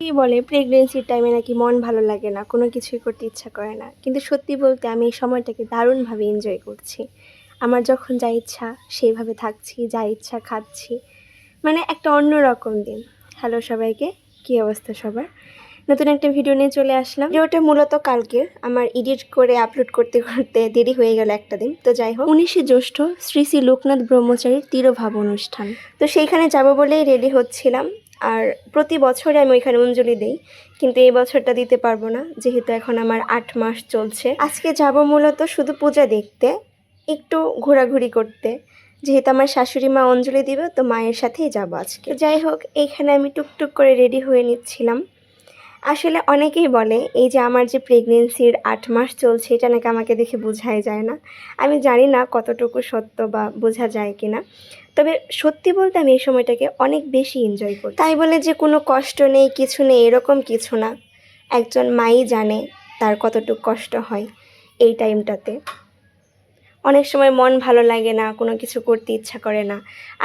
কি বলে প্রেগনেন্সির টাইমে নাকি মন ভালো লাগে না, কোনো কিছুই করতে ইচ্ছা করে না। কিন্তু সত্যি বলতে আমি এই সময়টাকে দারুণভাবে এনজয় করছি। আমার যখন যা ইচ্ছা সেইভাবে থাকছি, যা ইচ্ছা খাচ্ছি। মানে একটা অন্যরকম দিন। হ্যালো সবাইকে, কী অবস্থা সবার? নতুন একটা ভিডিও নিয়ে চলে আসলাম। ভিডিওটা মূলত কালকে আমার এডিট করে আপলোড করতে করতে দেরি হয়ে গেল একটা দিন। তো যাই হোক, উনিশে জ্যৈষ্ঠ শ্রী শ্রী লোকনাথ ব্রহ্মচারীর তিরোভাব অনুষ্ঠান। তো সেইখানে যাব বলেই রেডি হচ্ছিলাম। আর প্রতি বছরে আমি ওইখানে অঞ্জলি দিই, কিন্তু এই বছরটা দিতে পারব না, যেহেতু এখন আমার আট মাস চলছে। আজকে যাব মূলত শুধু পূজা দেখতে, একটু ঘোরাঘুরি করতে। যেহেতু আমার শাশুড়ি মা অঞ্জলি দিবে, তো মায়ের সাথেই যাব আজকে। যাই হোক, এইখানে আমি টুকটুক করে রেডি হয়ে নিচ্ছিলাম। আসলে অনেকেই বলে, এই যে আমার যে প্রেগনেন্সির আট মাস চলছে, এটা নাকি আমাকে দেখে বোঝাই যায় না? আমি জানি না কতটুকু সত্য বা বোঝা যায় কি না তবে সত্যি বলতে আমি এই সময়টাকে অনেক বেশি এনজয় করি তাই বলে যে কোনো কষ্ট নেই, কিছু নেই, এরকম কিছু না। একজন মাই জানে তার কতটুকু কষ্ট হয় এই টাইমটাতে অনেক সময় মন ভালো লাগে না, কোনো কিছু করতে ইচ্ছা করে না।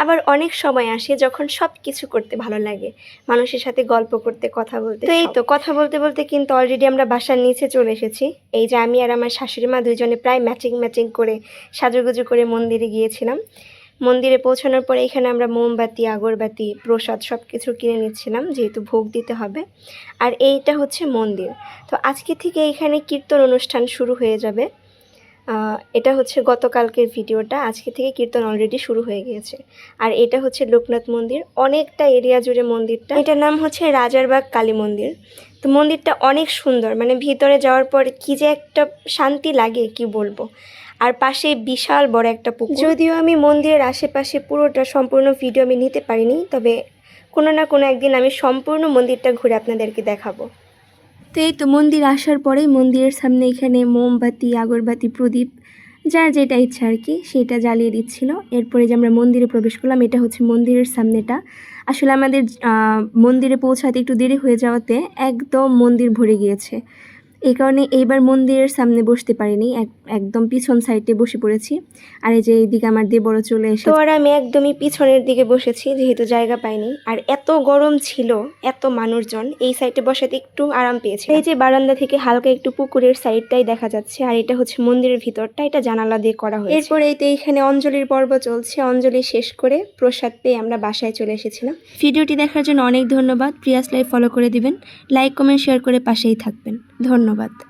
আবার অনেক সময় আসে যখন সব কিছু করতে ভালো লাগে, মানুষের সাথে গল্প করতে, কথা বলতে। তো এই তো, কথা বলতে বলতে কিন্তু অলরেডি আমরা বাসার নিচে চলে এসেছি। এই যে আমি আর আমার শাশুড়ি মা দুজনে প্রায় ম্যাচিং ম্যাচিং করে সাজুগুজু করে মন্দিরে গিয়েছিলাম। মন্দিরে পৌঁছানোর পরে এখানে আমরা মোমবাতি, আগরবাতি, প্রসাদ সব কিছু কিনে নিচ্ছিলাম, যেহেতু ভোগ দিতে হবে। আর এইটা হচ্ছে মন্দির। তো আজকে থেকে এখানে কীর্তন অনুষ্ঠান শুরু হয়ে যাবে। এটা হচ্ছে গতকালকের ভিডিওটা। আজকে থেকে কীর্তন অলরেডি শুরু হয়ে গিয়েছে। আর এটা হচ্ছে লোকনাথ মন্দির। অনেকটা এরিয়া জুড়ে মন্দিরটা। এটার নাম হচ্ছে রাজারবাগ কালী মন্দির। তো মন্দিরটা অনেক সুন্দর। মানে ভিতরে যাওয়ার পর কি যে একটা শান্তি লাগে, কি বলব? আর পাশে বিশাল বড় একটা পুকুর। যদিও আমি মন্দিরের আশেপাশে পুরোটা সম্পূর্ণ ভিডিও আমি নিতে পারিনি, তবে কোনো না কোনো একদিন আমি সম্পূর্ণ মন্দিরটা ঘুরে আপনাদেরকে দেখাবো। তো এই তো মন্দির আসার পরেই মন্দিরের সামনে এখানে মোমবাতি, আগরবাতি, প্রদীপ যার যেটা ইচ্ছা আর কি, সেটা জ্বালিয়ে দিচ্ছিল। এরপরে যে আমরা মন্দিরে প্রবেশ করলাম, এটা হচ্ছে মন্দিরের সামনেটা। আসলে আমাদের মন্দিরে পৌঁছাতে একটু দেরি হয়ে যাওয়াতে একদম মন্দির ভরে গিয়েছে। এই কারণে এইবার মন্দিরের সামনে বসতে পারিনি এক- একদম পিছন সাইডে বসে পড়েছি। আর এই যে এইদিকে আমার দিয়ে বড় চলে এসে তো আর আমি একদমই পিছনের দিকে বসেছি যেহেতু জায়গা পাইনি। আর এত গরম ছিল এত মানুষজন এই সাইডে বসাতে একটু আরাম পেয়েছে এই যে বারান্দা থেকে হালকা একটু পুকুরের সাইডটাই দেখা যাচ্ছে আর এটা হচ্ছে মন্দিরের ভিতরটা এটা জানালা দিয়ে করা হয়েছে। এরপরে এই তো এইখানে অঞ্জলির পর্ব চলছে অঞ্জলি শেষ করে প্রসাদ পেয়ে আমরা বাসায় চলে এসেছিলাম। ভিডিওটি দেখার জন্য অনেক ধন্যবাদ প্রিয়াস লাইভ ফলো করে দিবেন লাইক কমেন্ট শেয়ার করে পাশেই থাকবেন। ধন্যবাদ।